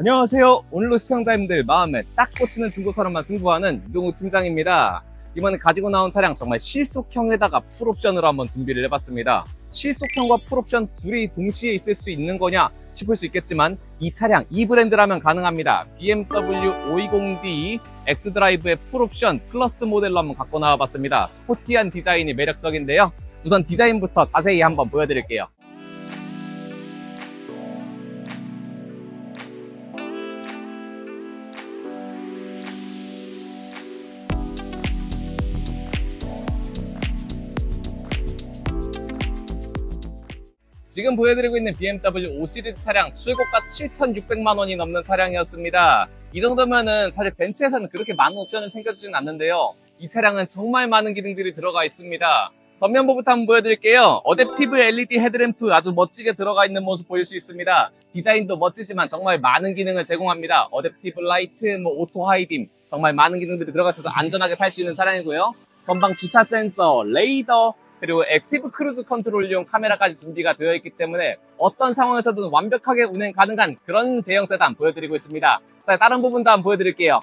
안녕하세요. 오늘로 시청자님들 마음에 딱 꽂히는 중고차로만 승부하는 유동욱 팀장입니다. 이번에 가지고 나온 차량 정말 실속형에다가 풀옵션으로 한번 준비를 해봤습니다. 실속형과 풀옵션 둘이 동시에 있을 수 있는 거냐 싶을 수 있겠지만 이 차량 이 브랜드라면 가능합니다. BMW 520d X드라이브의 풀옵션 플러스 모델로 한번 갖고 나와봤습니다. 스포티한 디자인이 매력적인데요. 우선 디자인부터 자세히 한번 보여드릴게요. 지금 보여드리고 있는 BMW 5 시리즈 차량 출고가 7,600만 원이 넘는 차량이었습니다. 이 정도면은 사실 벤츠에서는 그렇게 많은 옵션을 챙겨주진 않는데요. 이 차량은 정말 많은 기능들이 들어가 있습니다. 전면부부터 한번 보여드릴게요. 어댑티브 LED 헤드램프 아주 멋지게 들어가 있는 모습 보일 수 있습니다. 디자인도 멋지지만 정말 많은 기능을 제공합니다. 어댑티브 라이트, 뭐 오토 하이빔 정말 많은 기능들이 들어가 있어서 안전하게 탈 수 있는 차량이고요. 전방 주차 센서, 레이더, 그리고 액티브 크루즈 컨트롤용 카메라까지 준비가 되어 있기 때문에 어떤 상황에서든 완벽하게 운행 가능한 그런 대형 세단 보여드리고 있습니다. 자, 다른 부분도 한번 보여드릴게요.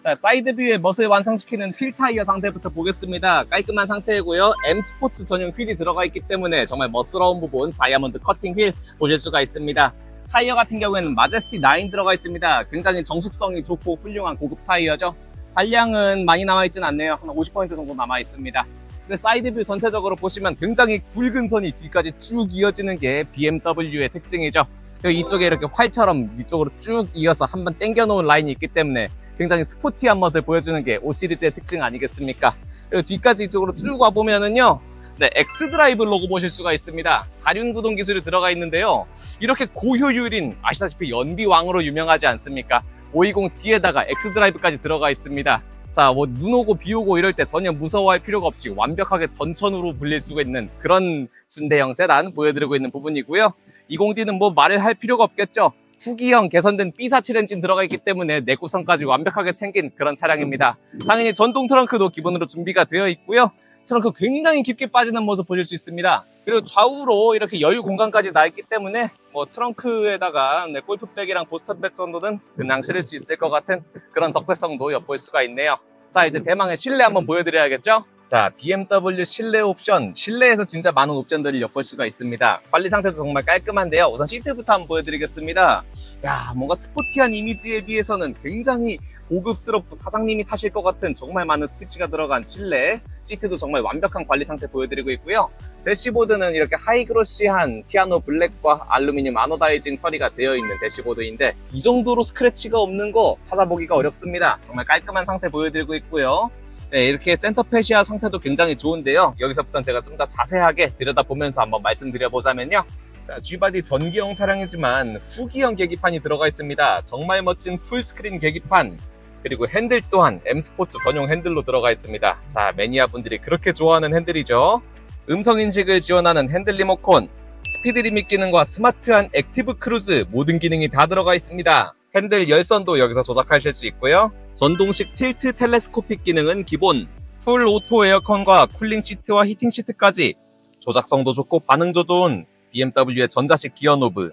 자, 사이드 뷰의 멋을 완성시키는 휠 타이어 상태부터 보겠습니다. 깔끔한 상태이고요. M 스포츠 전용 휠이 들어가 있기 때문에 정말 멋스러운 부분 다이아몬드 커팅 휠 보실 수가 있습니다. 타이어 같은 경우에는 마제스티 9 들어가 있습니다. 굉장히 정숙성이 좋고 훌륭한 고급 타이어죠. 잔량은 많이 남아있진 않네요. 한 50% 정도 남아있습니다. 근데 사이드뷰 전체적으로 보시면 굉장히 굵은 선이 뒤까지 쭉 이어지는 게 BMW의 특징이죠. 이쪽에 이렇게 활처럼 이쪽으로 쭉 이어서 한번 당겨 놓은 라인이 있기 때문에 굉장히 스포티한 멋을 보여주는 게 5 시리즈의 특징 아니겠습니까? 그리고 뒤까지 이쪽으로 쭉 와보면은요. 네, X드라이브 로고 보실 수가 있습니다. 사륜 구동 기술이 들어가 있는데요. 이렇게 고효율인 아시다시피 연비왕으로 유명하지 않습니까? 520D에다가 X드라이브까지 들어가 있습니다. 자, 뭐, 눈 오고 비 오고 이럴 때 전혀 무서워할 필요가 없이 완벽하게 전천후로 불릴 수가 있는 그런 준대형 세단 보여드리고 있는 부분이고요. 20D는 뭐 말을 할 필요가 없겠죠. 후기형 개선된 B47 엔진 들어가 있기 때문에 내구성까지 완벽하게 챙긴 그런 차량입니다. 당연히 전동 트렁크도 기본으로 준비가 되어 있고요. 트렁크 굉장히 깊게 빠지는 모습 보실 수 있습니다. 그리고 좌우로 이렇게 여유 공간까지 나 있기 때문에 뭐 트렁크에다가 네, 골프백이랑 보스터백 정도는 그냥 실을 수 있을 것 같은 그런 적재성도 엿볼 수가 있네요. 자 이제 대망의 실내 한번 보여드려야겠죠? 자 BMW 실내 옵션 실내에서 진짜 많은 옵션들을 엿볼 수가 있습니다. 관리 상태도 정말 깔끔한데요. 우선 시트부터 한번 보여드리겠습니다. 야 뭔가 스포티한 이미지에 비해서는 굉장히 고급스럽고 사장님이 타실 것 같은 정말 많은 스티치가 들어간 실내 시트도 정말 완벽한 관리 상태 보여드리고 있고요. 대시보드는 이렇게 하이그로시한 피아노 블랙과 알루미늄 아노다이징 처리가 되어 있는 대시보드인데 이 정도로 스크래치가 없는 거 찾아보기가 어렵습니다. 정말 깔끔한 상태 보여드리고 있고요. 네, 이렇게 센터페시아 상태도 굉장히 좋은데요. 여기서부터 제가 좀 더 자세하게 들여다보면서 한번 말씀드려보자면요. 자, G바디 전기형 차량이지만 후기형 계기판이 들어가 있습니다. 정말 멋진 풀스크린 계기판 그리고 핸들 또한 M 스포츠 전용 핸들로 들어가 있습니다. 자, 매니아 분들이 그렇게 좋아하는 핸들이죠. 음성 인식을 지원하는 핸들 리모컨, 스피드 리밋 기능과 스마트한 액티브 크루즈 모든 기능이 다 들어가 있습니다. 핸들 열선도 여기서 조작하실 수 있고요. 전동식 틸트 텔레스코픽 기능은 기본, 풀 오토 에어컨과 쿨링 시트와 히팅 시트까지 조작성도 좋고 반응도 좋은 BMW의 전자식 기어 노브.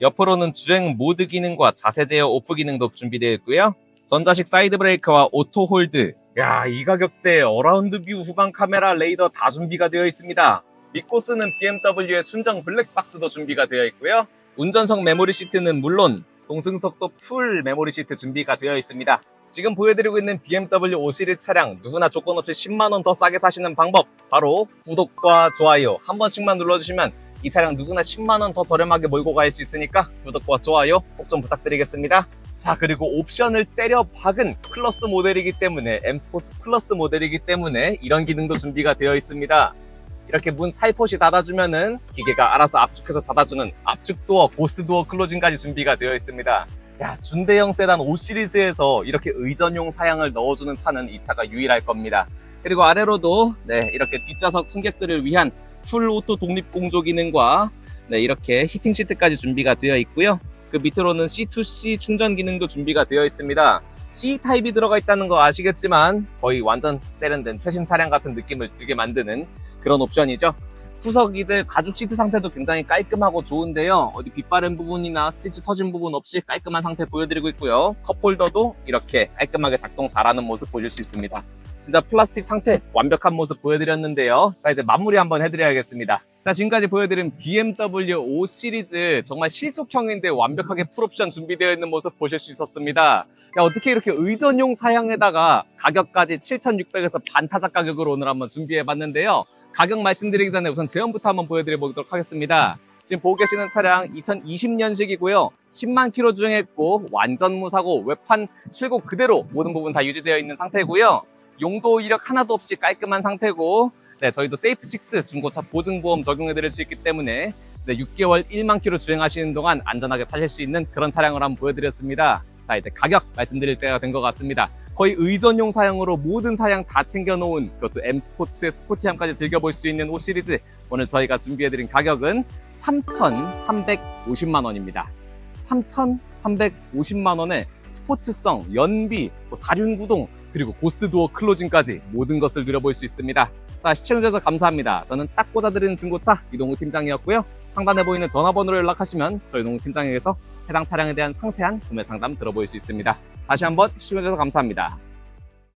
옆으로는 주행 모드 기능과 자세 제어 오프 기능도 준비되어 있고요. 전자식 사이드 브레이크와 오토 홀드. 야, 이 가격대에 어라운드 뷰 후방 카메라 레이더 다 준비가 되어 있습니다. 믿고 쓰는 BMW의 순정 블랙박스도 준비가 되어 있고요. 운전석 메모리 시트는 물론 동승석도 풀 메모리 시트 준비가 되어 있습니다. 지금 보여드리고 있는 BMW 5 시리즈 차량 누구나 조건 없이 10만원 더 싸게 사시는 방법 바로 구독과 좋아요 한 번씩만 눌러주시면 이 차량 누구나 10만원 더 저렴하게 몰고 갈 수 있으니까 구독과 좋아요 꼭 좀 부탁드리겠습니다. 자 그리고 옵션을 때려 박은 플러스 모델이기 때문에 M 스포츠 플러스 모델이기 때문에 이런 기능도 준비가 되어 있습니다. 이렇게 문 살포시 닫아주면은 기계가 알아서 압축해서 닫아주는 압축 도어, 고스트 도어 클로징까지 준비가 되어 있습니다. 야 준대형 세단 5 시리즈에서 이렇게 의전용 사양을 넣어주는 차는 이 차가 유일할 겁니다. 그리고 아래로도 네 이렇게 뒷좌석 승객들을 위한 풀 오토 독립 공조 기능과 네 이렇게 히팅 시트까지 준비가 되어 있고요. 그 밑으로는 C2C 충전 기능도 준비가 되어 있습니다. C 타입이 들어가 있다는 거 아시겠지만 거의 완전 세련된 최신 차량 같은 느낌을 들게 만드는 그런 옵션이죠. 후석 이제 가죽 시트 상태도 굉장히 깔끔하고 좋은데요. 어디 빛바랜 부분이나 스티치 터진 부분 없이 깔끔한 상태 보여드리고 있고요. 컵홀더도 이렇게 깔끔하게 작동 잘하는 모습 보실 수 있습니다. 진짜 플라스틱 상태 완벽한 모습 보여드렸는데요. 자 이제 마무리 한번 해드려야겠습니다. 자 지금까지 보여드린 BMW 5 시리즈 정말 실속형인데 완벽하게 풀옵션 준비되어 있는 모습 보실 수 있었습니다. 야 어떻게 이렇게 의전용 사양에다가 가격까지 7,600에서 반타작 가격으로 오늘 한번 준비해 봤는데요. 가격 말씀드리기 전에 우선 제형부터 한번 보여드려 보도록 하겠습니다. 지금 보고 계시는 차량 2020년식이고요. 10만 킬로 주행했고 완전 무사고 외판 출고 그대로 모든 부분 다 유지되어 있는 상태고요. 용도 이력 하나도 없이 깔끔한 상태고 네, 저희도 세이프6 중고차 보증보험 적용해 드릴 수 있기 때문에 네, 6개월 1만 킬로 주행하시는 동안 안전하게 타실 수 있는 그런 차량을 한번 보여드렸습니다. 자, 이제 가격 말씀드릴 때가 된 것 같습니다. 거의 의전용 사양으로 모든 사양 다 챙겨놓은 그것도 M 스포츠의 스포티함까지 즐겨볼 수 있는 5 시리즈 오늘 저희가 준비해드린 가격은 3,350만 원입니다. 3,350만 원에 스포츠성, 연비, 또 사륜 구동, 그리고 고스트 도어 클로징까지 모든 것을 누려볼 수 있습니다. 자, 시청해주셔서 감사합니다. 저는 딱 꽂아드리는 중고차 이동우 팀장이었고요. 상단에 보이는 전화번호로 연락하시면 저희 동우 팀장에게서 해당 차량에 대한 상세한 구매 상담 들어볼 수 있습니다. 다시 한번 시청해주셔서 감사합니다.